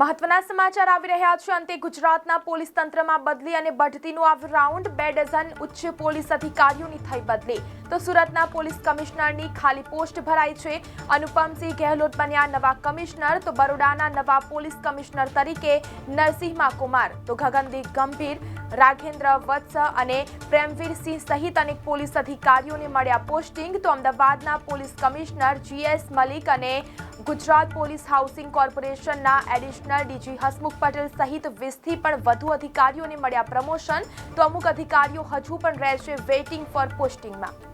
મહત્વના સમાચાર આવી રહ્યા છે. અંતે ગુજરાતના પોલીસ તંત્રમાં બદલી અને બઢતીનું આ રાઉન્ડ બે ડઝન ઉચ્ચ પોલીસ અધિકારીઓની થઈ બદલી. તો સુરતના પોલીસ કમિશનરની ખાલી પોસ્ટ ભરાઈ છે. અનુપમસિંહ ગેહલોત બન્યા નવા કમિશનર. તો બરોડાના નવા પોલીસ કમિશનર તરીકે નરસિંહમા કુમાર. તો ગગનદીપ ગંભીર, રાઘેન્દ્ર વત્સ અને પ્રેમવીર સિંહ સહિત અનેક પોલીસ અધિકારીઓને મળ્યા પોસ્ટિંગ. તો અમદાવાદના પોલીસ કમિશનર જીએસ મલિક અને ગુજરાત પોલીસ હાઉસિંગ કોર્પોરેશનના એડિશનલ ડીજી હસમુખ પટેલ સહિત વીસથી પણ વધુ અધિકારીઓને મળ્યા પ્રમોશન. તો અમુક અધિકારીઓ હજુ પણ રહેશે વેઇટિંગ ફોર પોસ્ટિંગમાં.